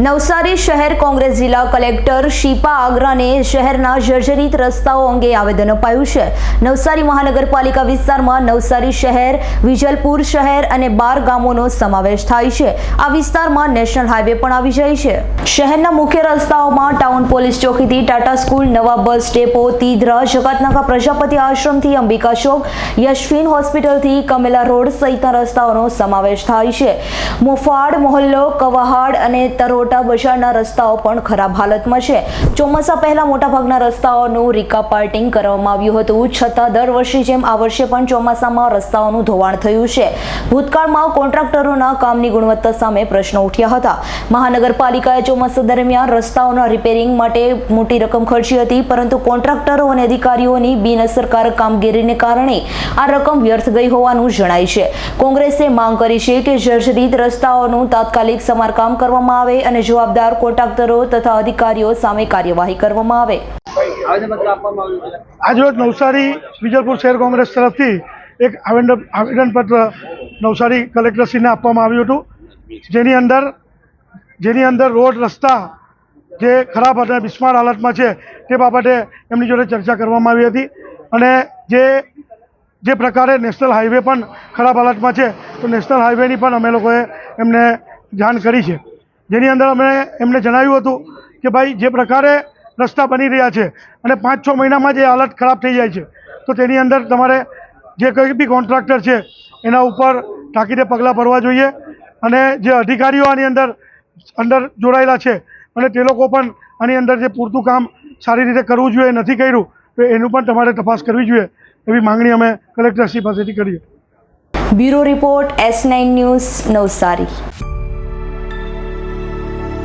નવસારી શહેર કોંગ્રેસ જિલ્લા કલેક્ટર શિપા આગ્રાને શહેરના જર્જરિત રસ્તાઓ અંગે આવેદન અપાયું છે. નવસારી મહાનગરપાલિકા વિસ્તારમાં નવસારી શહેર, વિજલપુર શહેર અને બાર ગામોનો સમાવેશ થાય છે. આ વિસ્તારમાં નેશનલ હાઈવે પણ આવી જાય છે. શહેરના મુખ્ય રસ્તાઓમાં ટાઉન પોલીસ ચોકીથી ટાટા સ્કૂલ, નવા બસ ડેપો, તીધરા, જગતનાકા પ્રજાપતિ આશ્રમથી અંબિકા ચોક યશફીન હોસ્પિટલથી કમેલા રોડ સહિતના રસ્તાઓનો સમાવેશ થાય છે. મોફાડ, મોહલ્લો, કવાહાડ અને તરોટા બજારના રસ્તાઓ પણ ખરાબ હાલતમાં છે. ચોમાસા પહેલા મોટાભાગના રસ્તાઓનું રિકાપાર્ટિંગ કરવામાં આવ્યું હતું. છતાં દર વર્ષે જેમ આ વર્ષે પણ ચોમાસામાં રસ્તાઓનું ધોવાણ થયું છે. ભૂતકાળમાં કોન્ટ્રાક્ટરોના કામની ગુણવત્તા સામે પ્રશ્નો ઉઠ્યા હતા. મહાનગરપાલિકાએ ચોમાસા દરમિયાન રસ્તાઓના રિપેરિંગ માટે મોટી રકમ ખર્ચી હતી, પરંતુ કોન્ટ્રાક્ટરો અને અધિકારીઓની બિનઅસરકારક કામગીરીને કારણે આ રકમ વ્યર્થ ગઈ હોવાનું જણાય છે. કોંગ્રેસે માંગ કરી છે કે જર્જરિત રસ્તાઓનું તાત્કાલિક સમારકામ કરવામાં આવે અને જવાબદાર કોન્ટ્રાક્ટરો તથા અધિકારીઓ સામે કાર્યવાહી કરવામાં આવે. આજરોજ નવસારી વિજલપુર શહેર કોંગ્રેસ તરફથી એક આવેદન આવેદનપત્ર નવસારી કલેક્ટરશ્રીને આપવામાં આવ્યું હતું. જેની અંદર જેની અંદર રોડ રસ્તા જે ખરાબ અને બિસ્માર હાલતમાં છે તે બાબતે એમની જોડે ચર્ચા કરવામાં આવી હતી. અને જે જે પ્રકારે નેશનલ હાઈવે પણ ખરાબ હાલતમાં છે તો નેશનલ હાઈવેની પણ અમે લોકોએ એમને જાણ કરી છે. જેની અંદર અમે એમને જણાવ્યું હતું કે ભાઈ, જે પ્રકારે રસ્તા બની રહ્યા છે અને પાંચ છ મહિનામાં જે હાલત ખરાબ થઈ જાય છે, તો તેની અંદર તમારે જે કંઈ બી કોન્ટ્રાક્ટર છે, એના ઉપર તાકીદે પગલાં ભરવા જોઈએ અને જે અધિકારીઓ આની અંદર અંદર જોડાયેલા છે અને તે લોકો પણ આની અંદર જે પૂરતું કામ સારી રીતે કરવું જોઈએ, નથી કર્યું, તો એનું પણ તમારે તપાસ કરવી જોઈએ એવી માંગણી અમે કલેક્ટરશ્રી પાસેથી કરીએ. Bureau report S nine news Navsari.